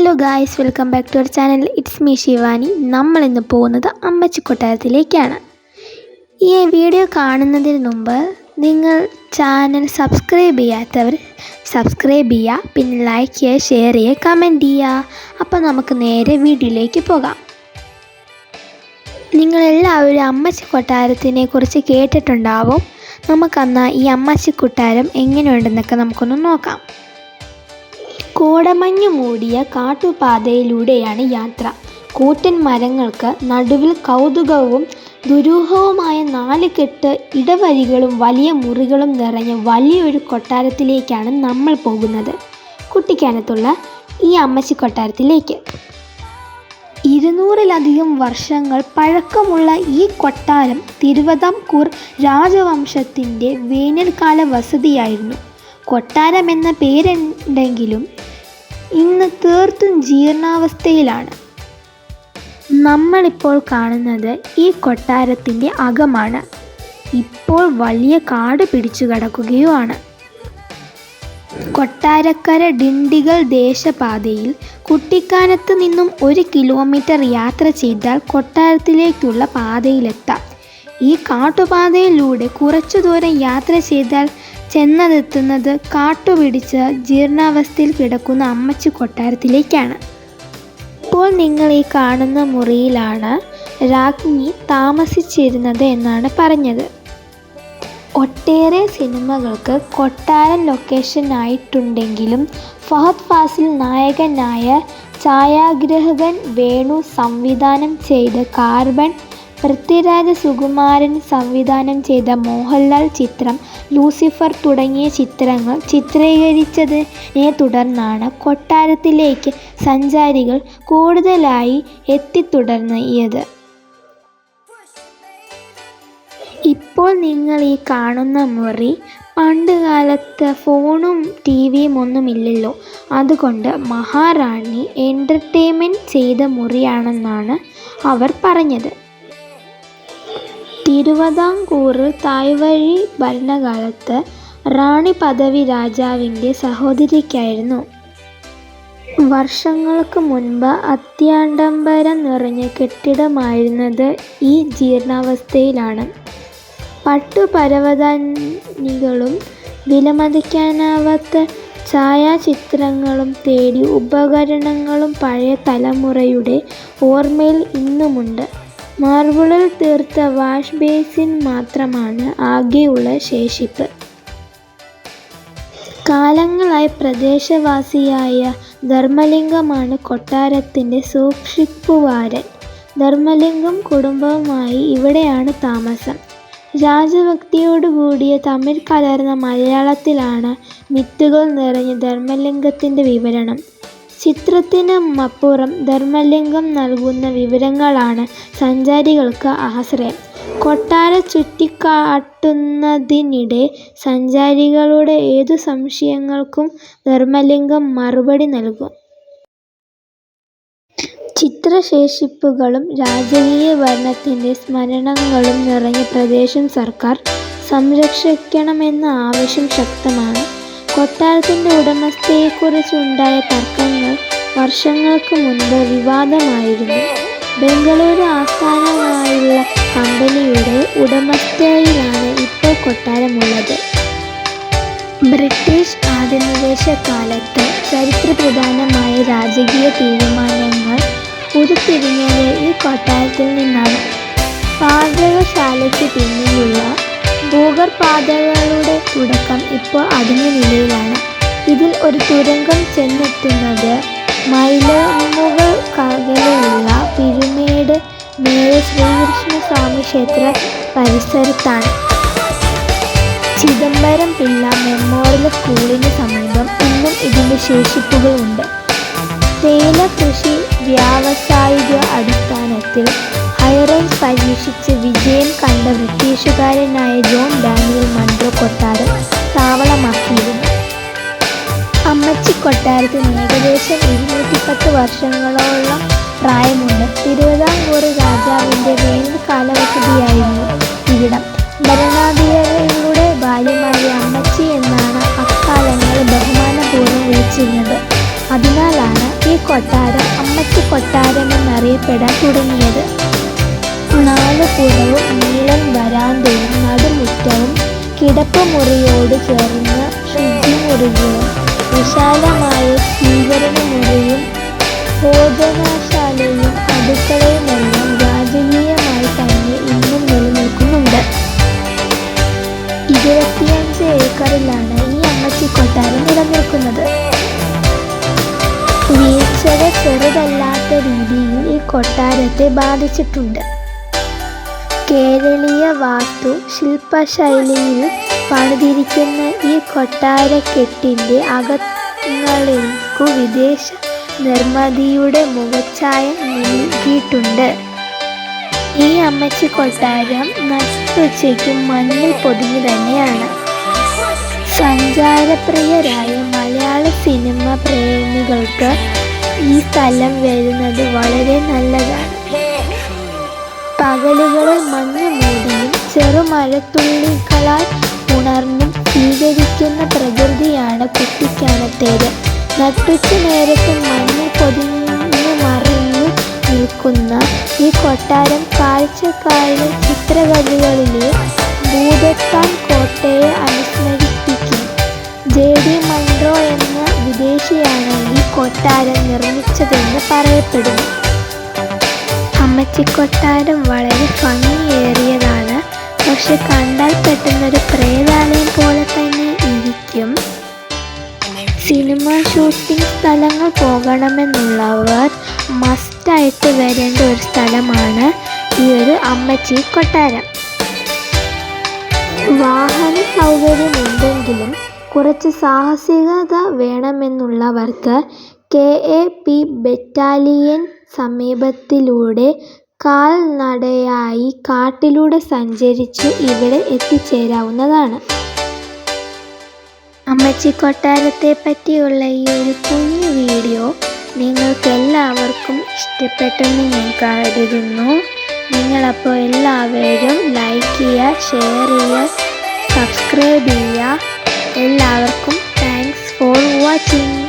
Hello guys welcome back to our channel. It's me Shivani. നമ്മൾ ഇന്ന് പോകുന്നത് അമ്മച്ചി കൊട്ടാരത്തിലേക്കാണ് ഈ വീഡിയോ കാണുന്നതിന് മുമ്പ് നിങ്ങൾ ചാനൽ സബ്സ്ക്രൈബ് ചെയ്യാത്തവർ സബ്സ്ക്രൈബ് ചെയ്യുക പിന്നെ ലൈക്ക് ചെയ്യുക ഷെയർ ചെയ്യുക കമന്റ് ചെയ്യുക. അപ്പോൾ നമുക്ക് നേരെ വീഡിയോയിലേക്ക് പോകാം. നിങ്ങളെല്ലാവരും അമ്മച്ചി കൊട്ടാരത്തിനെ കുറിച്ച് കേട്ടിട്ടുണ്ടാവും. നമുക്കന്ന് ഈ അമ്മച്ചി കൊട്ടാരം എങ്ങനെയുണ്ടെന്നൊക്കെ നമുക്കൊന്ന് നോക്കാം. കോടമഞ്ഞു മൂടിയ കാട്ടുപാതയിലൂടെയാണ് യാത്ര. കൂറ്റൻ മരങ്ങൾക്ക് നടുവിൽ കൗതുകവും ദുരൂഹവുമായ നാല് കെട്ട് ഇടവഴികളും വലിയ മുറികളും നിറഞ്ഞ വലിയൊരു കൊട്ടാരത്തിലേക്കാണ് നമ്മൾ പോകുന്നത്. കുട്ടിക്കാനത്തുള്ള ഈ അമ്മച്ചി കൊട്ടാരത്തിലേക്ക്. ഇരുന്നൂറിലധികം വർഷങ്ങൾ പഴക്കമുള്ള ഈ കൊട്ടാരം തിരുവിതാംകൂർ രാജവംശത്തിന്റെ വേനൽക്കാല വസതിയായിരുന്നു. കൊട്ടാരം എന്ന പേരുണ്ടെങ്കിലും ഇന്ന് തീർത്തും ജീർണാവസ്ഥയിലാണ്. നമ്മളിപ്പോൾ കാണുന്നത് ഈ കൊട്ടാരത്തിന്റെ അകമാണ്. ഇപ്പോൾ വലിയ കാട് പിടിച്ചു കിടക്കുകയുമാണ്. കൊട്ടാരക്കര ഡിണ്ടിഗൽ ദേശപാതയിൽ കുട്ടിക്കാനത്ത് നിന്നും ഒരു കിലോമീറ്റർ യാത്ര ചെയ്താൽ കൊട്ടാരത്തിലേക്കുള്ള പാതയിലെത്താം. ഈ കാട്ടുപാതയിലൂടെ കുറച്ചു ദൂരം യാത്ര ചെയ്താൽ ചെന്നതെത്തുന്നത് കാട്ടുപിടിച്ച് ജീർണാവസ്ഥയിൽ കിടക്കുന്ന അമ്മച്ചി കൊട്ടാരത്തിലേക്കാണ്. ഇപ്പോൾ നിങ്ങൾ ഈ കാണുന്ന മുറിയിലാണ് രാജ്ഞി താമസിച്ചിരുന്നത് എന്നാണ് പറഞ്ഞത്. ഒട്ടേറെ സിനിമകൾക്ക് കൊട്ടാരം ലൊക്കേഷൻ ആയിട്ടുണ്ടെങ്കിലും ഫഹദ് ഫാസിൽ നായകനായ ഛായാഗ്രഹകൻ വേണു സംവിധാനം ചെയ്ത കാർബൺ പൃഥ്വിരാജ് സുകുമാരൻ സംവിധാനം ചെയ്ത മോഹൻലാൽ ചിത്രം ലൂസിഫർ തുടങ്ങിയ ചിത്രങ്ങൾ ചിത്രീകരിച്ചതിനെ തുടർന്നാണ് കൊട്ടാരത്തിലേക്ക് സഞ്ചാരികൾ കൂടുതലായി എത്തിത്തുടർന്നത്. ഇപ്പോൾ നിങ്ങൾ ഈ കാണുന്ന മുറി പണ്ട് കാലത്ത് ഫോണും ടി വിയും ഒന്നുമില്ലല്ലോ. അതുകൊണ്ട് മഹാറാണി എന്റർടൈൻമെന്റ് ചെയ്ത മുറിയാണെന്നാണ് അവർ പറഞ്ഞത്. തിരുവിതാംകൂർ തായ്വഴി ഭരണകാലത്ത് റാണി പദവി രാജാവിന്റെ സഹോദരിക്കായിരുന്നു. വർഷങ്ങൾക്ക് മുൻപ് അത്യാഡംബരം നിറഞ്ഞ കെട്ടിടമായിരുന്നത് ഈ ജീർണാവസ്ഥയിലാണ്. പട്ടുപരവതാനികളും വിലമതിക്കാനാവാത്ത ഛായാചിത്രങ്ങളും തേടി ഉപകരണങ്ങളും പഴയ തലമുറയുടെ ഓർമ്മയിൽ ഇന്നുമുണ്ട്. മാർബിളിൽ തീർത്ത വാഷ് ബേസിൻ മാത്രമാണ് ആകെയുള്ള ശേഷിപ്പ്. കാലങ്ങളായി പ്രദേശവാസിയായ ധർമ്മലിംഗമാണ് കൊട്ടാരത്തിന്റെ സൂക്ഷിപ്പുകാരൻ ധർമ്മലിംഗം കുടുംബവുമായി ഇവിടെയാണ് താമസം. രാജഭക്തിയോടുകൂടിയ തമിഴ് കലർന്ന മലയാളത്തിലാണ് മിത്തുകൾ നിറഞ്ഞ ധർമ്മലിംഗത്തിന്റെ വിവരണം. ചിത്രത്തിനുമപ്പുറം ധർമ്മലിംഗം നൽകുന്ന വിവരങ്ങളാണ് സഞ്ചാരികൾക്ക് ആശ്രയം. കൊട്ടാരം ചുറ്റിക്കാട്ടുന്നതിനിടെ സഞ്ചാരികളുടെ ഏതു സംശയങ്ങൾക്കും ധർമ്മലിംഗം മറുപടി നൽകും. ചിത്രശേഷിപ്പുകളും രാജകീയ ഭരണത്തിന്റെ സ്മരണകളും നിറഞ്ഞ പ്രദേശം സർക്കാർ സംരക്ഷിക്കണമെന്ന ആവശ്യം ശക്തമാണ്. കൊട്ടാരത്തിന്റെ ഉടമസ്ഥയെക്കുറിച്ചുണ്ടായ തർക്കങ്ങൾ വർഷങ്ങൾക്ക് മുൻപ് വിവാദമായിരുന്നു. ബംഗളൂരു ആസ്ഥാനമായുള്ള കമ്പനിയുടെ ഉടമസ്ഥയിലാണ് ഇപ്പോൾ കൊട്ടാരമുള്ളത്. ബ്രിട്ടീഷ് ആധിനിവേശ കാലത്ത് ചരിത്രപ്രധാനമായ രാജകീയ തീരുമാനങ്ങൾ ഉരുത്തിരിഞ്ഞത് ഈ കൊട്ടാരത്തിൽ നിന്നാണ്. പാചകശാലയ്ക്ക് പിന്നിലുള്ള ഭൂഗർഭാതകളുടെ തുടക്കം ഇപ്പോൾ അടിഞ്ഞ നിലയിലാണ്. ഇതിൽ ഒരു തുരങ്കം ചെന്നെത്തുന്നത് മൈലമുകൾ കകലെയുള്ള പിരമിഡ് മേലെ ശ്രീകൃഷ്ണസ്വാമി ക്ഷേത്ര പരിസരത്താണ്. ചിദംബരം പിള്ള മെമ്മോറിയൽ സ്കൂളിന് സമീപം ഇന്നും ഇതിന്റെ ശേഷിപ്പുകളുണ്ട്. തേയില കൃഷി വ്യാവസായിക അടിസ്ഥാനത്തിൽ ഹൈറേഞ്ച് പരീക്ഷിച്ച് വിജയം കണ്ട ബ്രിട്ടീഷുകാരനായ ജോൺ ഡാനിയൽ മൺട്രോ കൊട്ടാരം താവളമാക്കിയിരുന്നു. അമ്മച്ചി കൊട്ടാരത്തിന് ഏകദേശം ഇരുന്നൂറ്റിപ്പത്ത് വർഷങ്ങളോളം പ്രായമുണ്ട്. തിരുവിതാംകൂർ രാജാവിന്റെ വേനൽ കാലവസതിയായിരുന്നു ഇവിടം. ഭരണാധികാരികളുടെ ഭാര്യമായ അമ്മച്ചി എന്നാണ് അക്കാലങ്ങളിൽ ബഹുമാനപൂർവം വിളിച്ചിരുന്നത്. അതിനാലാണ് ഈ കൊട്ടാരം അമ്മച്ചി കൊട്ടാരം എന്നറിയപ്പെടാൻ തുടങ്ങിയത്. നാല് പുറവും നീളൻ വരാന്തയും നടുമുറ്റവും കിടപ്പുമുറിയോട് ചേർന്ന ശുദ്ധിമുറികളും വിശാലമായ സ്വീകരണ മുറിയും ഭോജനശാലയും അടുക്കളയുമെല്ലാം രാജകീയമായി തന്നെ ഇന്നും നിലനിൽക്കുന്നുണ്ട്. ഇരുപത്തിയഞ്ച് ഏക്കറിലാണ് ഈ അമ്മച്ചി കൊട്ടാരം നിലനിൽക്കുന്നത്. വീഴ്ചകൾ ചെറുതല്ലാത്ത രീതിയിൽ ഈ കൊട്ടാരത്തെ ബാധിച്ചിട്ടുണ്ട്. കേരളീയ വാസ്തു ശില്പശൈലിയിൽ പണിതിരിക്കുന്ന ഈ കൊട്ടാരക്കെട്ടിന്റെ അകങ്ങളിൽക്കു വിദേശ നിർമ്മിതിയുടെ മുഖച്ഛായ നൽകിയിട്ടുണ്ട്. ഈ അമ്മച്ചി കൊട്ടാരം നട്ടുച്ചയ്ക്കും മണ്ണിൽ പൊതിഞ്ഞു തന്നെയാണ്. സഞ്ചാരപ്രിയരായ മലയാള സിനിമ പ്രേമികൾക്ക് ഈ സ്ഥലം വരുന്നത് വളരെ നല്ലതാണ്. പകലുകളിൽ മഞ്ഞ മൂടിയും ചെറുമഴത്തുള്ളികളാൽ ഉണർന്നും സ്വീകരിക്കുന്ന പ്രകൃതിയാണ് കുട്ടിക്കാനത്തേത് നട്ടുച്ച നേരത്ത് മഞ്ഞ് പൊതിഞ്ഞു മറിഞ്ഞു നിൽക്കുന്ന ഈ കൊട്ടാരം കാഴ്ചക്കാരിലെ ചിത്രകഥകളിലെ ഭൂതത്താൻ കോട്ടയെ അനുസ്മരിപ്പിക്കും. ജെ ഡി മൺട്രോ എന്ന വിദേശിയാണ് ഈ കൊട്ടാരം നിർമ്മിച്ചതെന്ന് പറയപ്പെടുന്നു. അമ്മച്ചിക്കൊട്ടാരം വളരെ ഭംഗിയേറിയതാണ്. പക്ഷെ കണ്ടാൽ പെട്ടെന്നൊരു പ്രേതാലയം പോലെ തന്നെ ഇരിക്കും. സിനിമ ഷൂട്ടിംഗ് സ്ഥലങ്ങൾ പോകണമെന്നുള്ളവർ മസ്റ്റായിട്ട് വരേണ്ട ഒരു സ്ഥലമാണ് ഈ ഒരു അമ്മച്ചി കൊട്ടാരം. വാഹന സൗകര്യമുണ്ടെങ്കിലും കുറച്ച് സാഹസികത വേണമെന്നുള്ളവർക്ക് കെ എ പി ബറ്റാലിയൻ സമീപത്തിലൂടെ കാൽനടയായി കാട്ടിലൂടെ സഞ്ചരിച്ച് ഇവിടെ എത്തിച്ചേരാവുന്നതാണ്. പറ്റിയുള്ള ഈ ഒരു കുഞ്ഞു വീഡിയോ നിങ്ങൾക്ക് എല്ലാവർക്കും ഇഷ്ടപ്പെട്ടെന്ന് ഞാൻ കരുതുന്നു. നിങ്ങളപ്പോൾ എല്ലാവരും ലൈക്ക് ചെയ്യുക ഷെയർ ചെയ്യുക സബ്സ്ക്രൈബ് ചെയ്യുക. എല്ലാവർക്കും താങ്ക്സ് ഫോർ വാച്ചിങ്.